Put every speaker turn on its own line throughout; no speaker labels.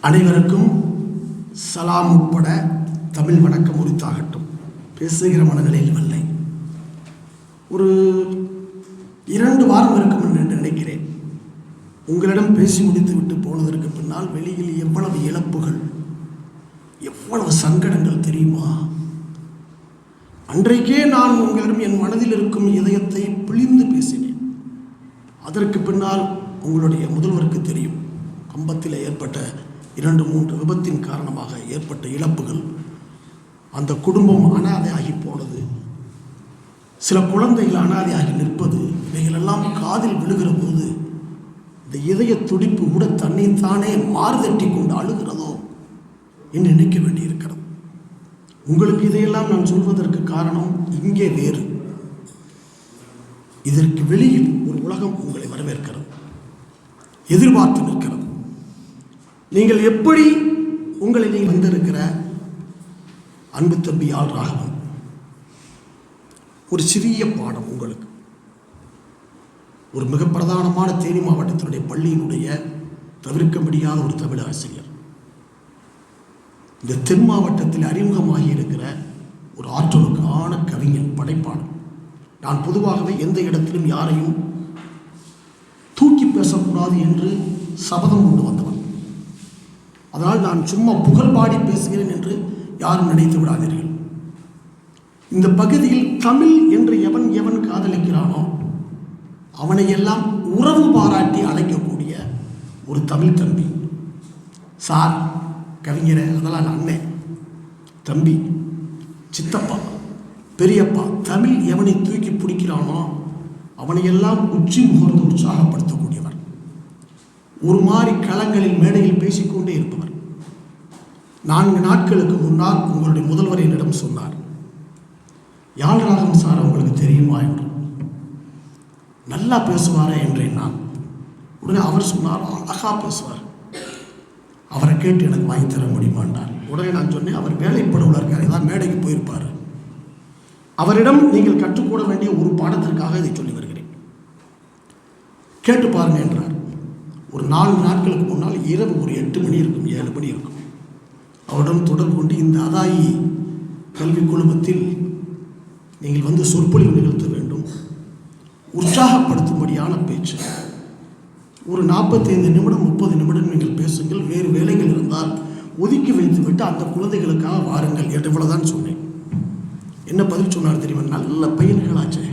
அனைவருக்கும் சலாம் உட்பட தமிழ் வணக்கம் உரித்தாகட்டும். பேசுகிற மனநிலையில் வல்லை ஒரு இரண்டு வாரம் இருக்கும் என்று நினைக்கிறேன். உங்களிடம் பேசி முடித்து விட்டு போனதற்கு பின்னால் வெளியில் எவ்வளவு இழப்புகள் எவ்வளவு சங்கடங்கள் தெரியுமா? அன்றைக்கே நான் உங்களிடம் என் மனதில் இருக்கும் இதயத்தை பிழிந்து பேசினேன். அதற்கு பின்னால் உங்களுடைய முதல்வருக்கு தெரியும். கம்பத்தில் ஏற்பட்ட இரண்டு மூன்று விபத்தின் காரணமாக ஏற்பட்ட இழப்புகள். அந்த குடும்பம் அனாதையாகி போனது. சில குழந்தைகள் அனாதையாகி நிற்பது இவைகளெல்லாம் காதில் விழுகிற போது இந்த இதய துடிப்பு கூட தன்னைத்தானே மாறுதட்டி கொண்டு அழுகிறதோ என்று நினைக்க வேண்டியிருக்கிறது. உங்களுக்கு இதையெல்லாம் நான் சொல்வதற்கு காரணம் இங்கே வேறு. இதற்கு வெளியில் ஒரு உலகம் உங்களை வரவேற்கிறது. எதிர்பார்த்து நிற்கிறது. நீங்கள் எப்படி உங்களை நீ வந்திருக்கிற? அன்பு தம்பி ஆள் ராகவன் ஒரு சிறிய பாடம் உங்களுக்கு. ஒரு மிக பிரதானமான தேனி மாவட்டத்தினுடைய பள்ளியினுடைய தவிர்க்க முடியாத ஒரு தமிழ் ஆசிரியர் இந்த தென் மாவட்டத்தில் அறிமுகமாகி இருக்கிற ஒரு ஆற்றலுக்கான கவிஞன் படைப்பாளர் நான் பொதுவாகவே எந்த இடத்திலும் யாரையும் தூக்கி பேசக்கூடாது என்று சபதம் கொண்டு வந்தவன். அதனால் நான் சும்மா புகழ் பாடி பேசுகிறேன் என்று யாரும் நினைத்து விடாதீர்கள். இந்த பகுதியில் தமிழ் என்று எவன் எவன் காதலிக்கிறானோ அவனை எல்லாம் உறவு பாராட்டி அழைக்கக்கூடிய ஒரு தமிழ் தம்பி. சார் கவிஞரை அதெல்லாம் அண்ணன் தம்பி சித்தப்பா. பெரியப்பா தமிழ் எவனை தூக்கி பிடிக்கிறானோ அவனையெல்லாம் உச்சி முகர்ந்து உற்சாகப்படுத்தக்கூடியவர். ஒரு மாதிரி களங்களில் மேடையில் பேசிக்கொண்டே இருப்பவர். நான்கு நாட்களுக்கு முன்னால் உங்களுடைய முதல்வர் என்னிடம் சொன்னார். யாழ் சார் உங்களுக்கு தெரியுமா என்று. நல்லா பேசுவாரே என்றேன் நான். உடனே அவர் சொன்னார் அழகா பேசுவார். அவரை கேட்டு எனக்கு வாங்கி தர முடியுமாண்டார் உடனே நான் சொன்னேன் அவர் வேலைப்படுவில் இருக்கார் ஏதாவது மேடைக்கு போயிருப்பார். அவரிடம் நீங்கள் கற்றுக்கூட வேண்டிய ஒரு பாடத்திற்காக இதை சொல்லி வருகிறேன். கேட்டு பாருங்க என்றார். ஒரு நாலு நாட்களுக்கு முன்னால் இரவு ஒரு எட்டு மணி இருக்கும் ஏழு மணி இருக்கும். அவரிடம் தொடர்பு கொண்டு இந்த அதாயி கல்வி குழுமத்தில் நீங்கள் வந்து சொற்பொழிவு நிகழ்த்த வேண்டும். உற்சாகப்படுத்தும்படியான பேச்சு. ஒரு நாற்பத்தைந்து நிமிடம் முப்பது நிமிடம் நீங்கள் பேசுங்கள். வேறு வேலைகள் இருந்தால் ஒதுக்கி வைத்துவிட்டு அந்த குழந்தைகளுக்காக வாருங்கள் என்று இவ்வளோதான் சொன்னேன். என்ன பதில் சொன்னார் தெரியுமா? நல்ல பையன்களாச்சே.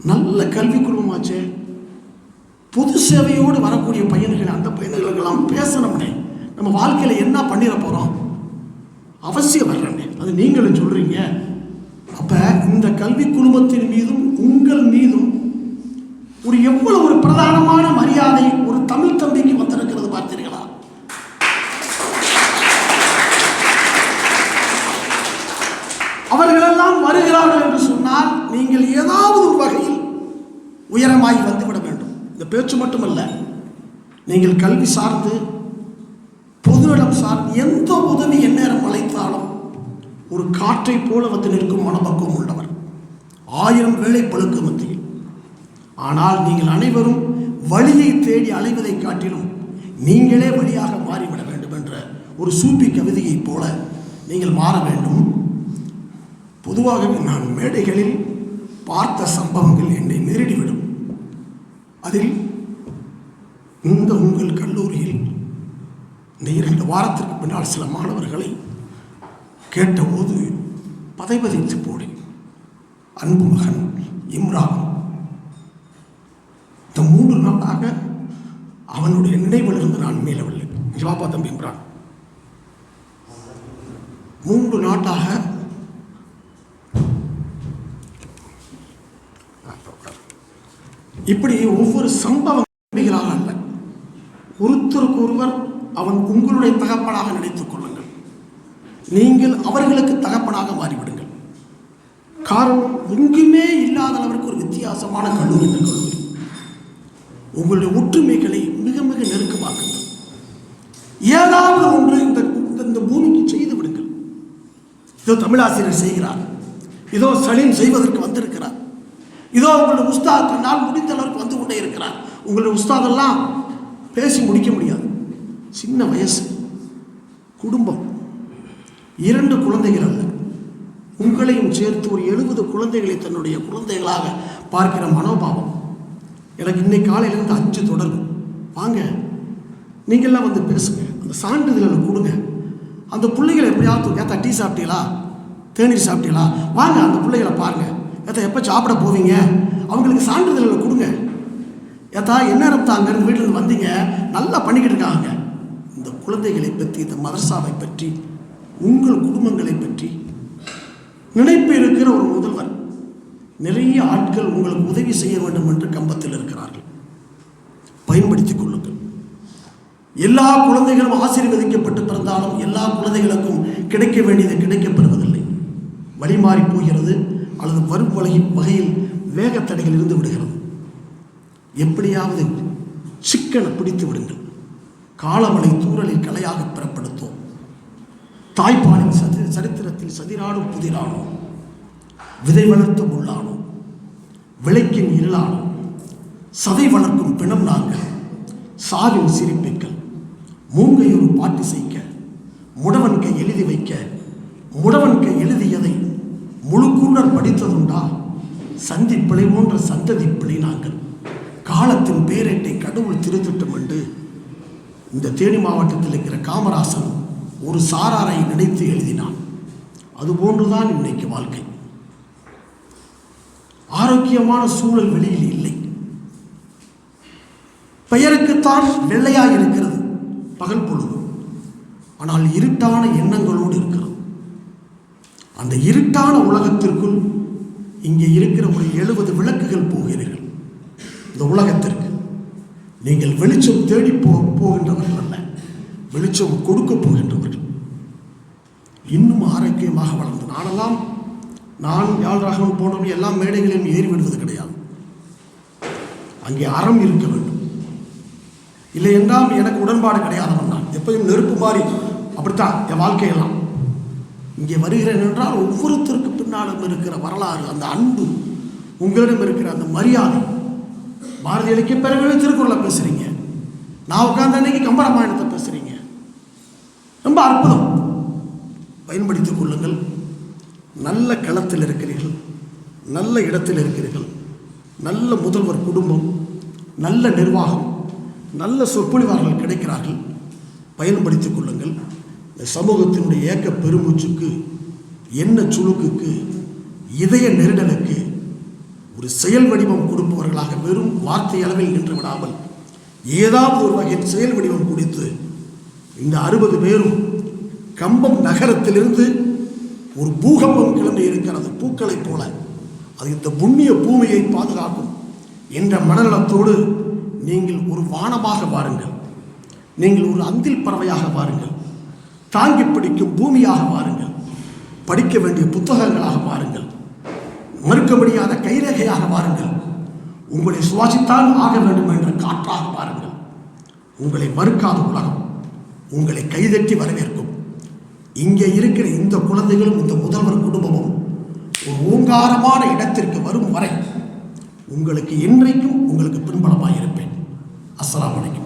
நல்ல கல்வி குழுமமாச்சே. பொது சேவையோடு வரக்கூடிய பையன்கள் அந்த பையன்களுக்கெல்லாம் பேசணும்னே. நம்ம வாழ்க்கையில் என்ன பண்ணிட போகிறோம் அவசியம் வர்றேனே அது நீங்களும் சொல்கிறீங்க அப்போ இந்த கல்வி குழுமத்தின் மீதும் உங்கள் மீதும் ஒரு எவ்வளவு ஒரு பிரதானமான மரியாதை ஒரு தமிழ் தம்பிக்கு வந்திருக்கிறது பார்த்தீர்களா அவர்களெல்லாம் வருகிறார்கள் என்று சொன்னால் நீங்கள் ஏதாவது ஒரு வகையில் உயரமாகி வந்துவிட வேண்டும் இந்த பேச்சு மட்டுமல்ல நீங்கள் கல்வி சார்ந்து பொதுநலம் சார்ந்து எந்த உதவி எந்நேரம் அழைத்தாலும் ஒரு காற்றை போல வந்து நிற்கும் மனப்பக்குவம் உள்ளவர். ஆயிரம் வேலை பழுக்கு மத்தியில். ஆனால் நீங்கள் அனைவரும் வழியை தேடி அலைவதை காட்டிலும் நீங்களே வழியாக மாறிவிட வேண்டும் என்ற ஒரு சூப்பி கவிதையைப் போல நீங்கள் மாற வேண்டும். பொதுவாகவே நான் மேடைகளில் பார்த்த சம்பவங்கள் என்னை நெருடிவிடும். அதில் இந்த உங்கள் கல்லூரியில் இந்த இரண்டு வாரத்திற்கு பின்னால் சில மாணவர்களை கேட்டபோது பதைபதைத்து போனேன். அன்பு மகன் இம்ரான். இந்த மூன்று நாளாக அவனுடைய நினைவிலிருந்து நான் மீளவில்லை. ஜவாபா தம்பி இம்ரான். மூன்று நாட்டாக இப்படி ஒவ்வொரு சம்பவம் ஒருத்தருக்கு ஒருவர் அவன் உங்களுடைய தகப்பனாக நினைத்துக் கொள்ளுங்கள். நீங்கள் அவர்களுக்கு தகப்பனாக மாறிவிடுங்கள். காரணம் எங்குமே இல்லாத அளவிற்கு ஒரு வித்தியாசமான கல்லூரி இந்த கல்லூரி. உங்களுடைய ஒற்றுமைகளை மிக மிக நெருக்கமாக்குங்கள். ஏதாவது ஒன்று இந்த இந்த- பூமிக்கு செய்து விடுங்கள். இதோ தமிழாசிரியர் செய்கிறார். இதோ சலீம் செய்வதற்கு வந்திருக்கிறார். இதோ உங்களுடைய உஸ்தாத் நாள் முடிந்த அளவுக்கு வந்து கொண்டே இருக்கிறார். உங்களுடைய உஸ்தாதெல்லாம் பேசி முடிக்க முடியாது. சின்ன வயசு குடும்பம். இரண்டு குழந்தைகள் அல்ல. உங்களையும் சேர்த்து ஒரு எழுபது குழந்தைகளை தன்னுடைய குழந்தைகளாக பார்க்கிற மனோபாவம். எனக்கு இன்னைக்கு காலையிலேருந்து அஞ்சு தொடர்பு வாங்க நீங்கள்லாம் வந்து பேசுங்க. அந்த சான்றிதழ்களை கொடுங்க. அந்த பிள்ளைகளை எப்படியாவது ஏத்தா டீ சாப்பிட்டீங்களா? தேநீர் சாப்பிட்டீங்களா? வாங்க அந்த பிள்ளைகளை பாருங்க. ஏத்தா எப்போ சாப்பிட போவீங்க? அவங்களுக்கு சான்றிதழ்களை கொடுங்க. ஏத்தா என்ன ரப்தா அங்கேருந்து வந்தீங்க. நல்லா பண்ணிக்கிட்டு இருக்காங்க இந்த குழந்தைகளை பற்றி இந்த மதரசாவை பற்றி உங்கள் குடும்பங்களை பற்றி நினைப்பு இருக்கிற ஒரு முதல்வர் நிறைய ஆட்கள் உங்களுக்கு உதவி செய்ய வேண்டும் என்று கம்பத்தில் இருக்கிறார்கள். பயன்படுத்திக் கொள்ளுங்கள். எல்லா குழந்தைகளும் ஆசீர்வதிக்கப்பட்டு பிறந்தாலும் எல்லா குழந்தைகளுக்கும் கிடைக்க வேண்டியது கிடைக்கப்பெறுவதில்லை வழிமாறி போகிறது அல்லது வரும் வகையில் வேகத்தடைகள் இருந்து விடுகிறது. எப்படியாவது சிக்கனை பிடித்து விடுங்கள். காலமலை தூரலில் கலையாக பிறப்படுத்தும். தாய்ப்பாலின் சதி சரித்திரத்தில் சதிராடும் புதிரானோம். விதை வளர்த்தும் உள்ளானோ விளைக்கின் இருளானோ சதை வளர்க்கும் பிணம் நாங்கள். சாவின் சிரிப்பிக்கல். மூங்கையொரு பாட்டு செய்க்க முடவன் கை எழுதி வைக்க. முடவன் கை எழுதியதை முழு கூண்டர் படித்ததுண்டா? சந்தி பிழை போன்ற சந்ததி பிழை நாங்கள். காலத்தின் பேரேட்டை கடவுள் திருத்திட்டம் என்று இந்த தேனி மாவட்டத்தில் இருக்கிற காமராசன் ஒரு சாராரை நினைத்து எழுதினான். அதுபோன்றுதான் இன்னைக்கு வாழ்க்கை. ஆரோக்கியமான சூழல் வெளியில் இல்லை. பெயருக்குத்தான் வெள்ளையாக இருக்கிறது பகல் பொழுது. ஆனால் இருட்டான எண்ணங்களோடு இருக்கிறது. அந்த இருட்டான உலகத்திற்குள் இங்கே இருக்கிற ஒரு எழுபது விளக்குகள் போகிறீர்கள். இந்த உலகத்திற்கு நீங்கள் வெளிச்சம் தேடி போ போகின்றவர்கள் அல்ல. வெளிச்சம் கொடுக்க போகின்றவர்கள். இன்னும் ஆரோக்கியமாக வளர்ந்து நானெல்லாம் நான் யாழ்ராகவன் போன்றவர்கள் எல்லா மேடைகளிலும் ஏறிவிடுவது கிடையாது. அங்கே அறம் இருக்க வேண்டும். இல்லை என்றால் எனக்கு உடன்பாடு கிடையாதவன் நான். எப்பயும் நெருப்பு மாறி அப்படித்தான் என் வாழ்க்கையெல்லாம். இங்கே வருகிறேன் என்றால் ஒவ்வொருத்தருக்கு பின்னாலும் இருக்கிற வரலாறு அந்த அன்பு உங்களிடம் இருக்கிற அந்த மரியாதை பாரதி இலக்கிய பிறகு திருக்குறளை பேசுறீங்க. நான் உட்கார்ந்த அன்னைக்கு கம்பராமாயணத்தை பேசுறீங்க. ரொம்ப அற்புதம். பயன்படுத்திக் கொள்ளுங்கள். நல்ல களத்தில் இருக்கிறீர்கள். நல்ல இடத்தில் இருக்கிறீர்கள். நல்ல முதல்வர் குடும்பம். நல்ல நிர்வாகம். நல்ல சொற்பொழிவாளர்கள் கிடைக்கிறார்கள். பயன்படுத்திக் கொள்ளுங்கள். இந்த சமூகத்தினுடைய ஏக்க பெருமூச்சுக்கு என்ன சுழுக்குக்கு இதய நெருடலுக்கு ஒரு செயல் வடிவம் கொடுப்பவர்களாக வெறும் வார்த்தை அளவில் நின்று விடாமல் ஏதாவது ஒரு வகையில் செயல் வடிவம் கொடுத்து இந்த அறுபது பேரும் கம்பம் நகரத்திலிருந்து ஒரு பூகம்பம் கிளம்பி இருக்கிறது பூக்களைப் போல அது இந்த புண்ணிய பூமியை பாதுகாக்கும் என்ற மனநலத்தோடு நீங்கள் ஒரு வானமாக வாருங்கள். நீங்கள் ஒரு அந்தில் பறவையாக வாருங்கள். தாங்கி பிடிக்கும் பூமியாக வாருங்கள். படிக்க வேண்டிய புத்தகங்களாக வாருங்கள். மறுக்க முடியாத கைரேகையாக வாருங்கள். உங்களை சுவாசித்தான் ஆக வேண்டும் என்ற காற்றாக வாருங்கள். உங்களை மறுக்காத உலகம் உங்களை கைதட்டி வரவேற்கும். இங்கே இருக்கிற இந்த குழந்தைகளும் இந்த முதல்வர் குடும்பமும் ஒரு ஓங்காரமான இடத்திற்கு வரும் வரை உங்களுக்கு என்றைக்கும் உங்களுக்கு பின்பலமாக இருப்பேன் அஸ்லாம் வலைக்கும்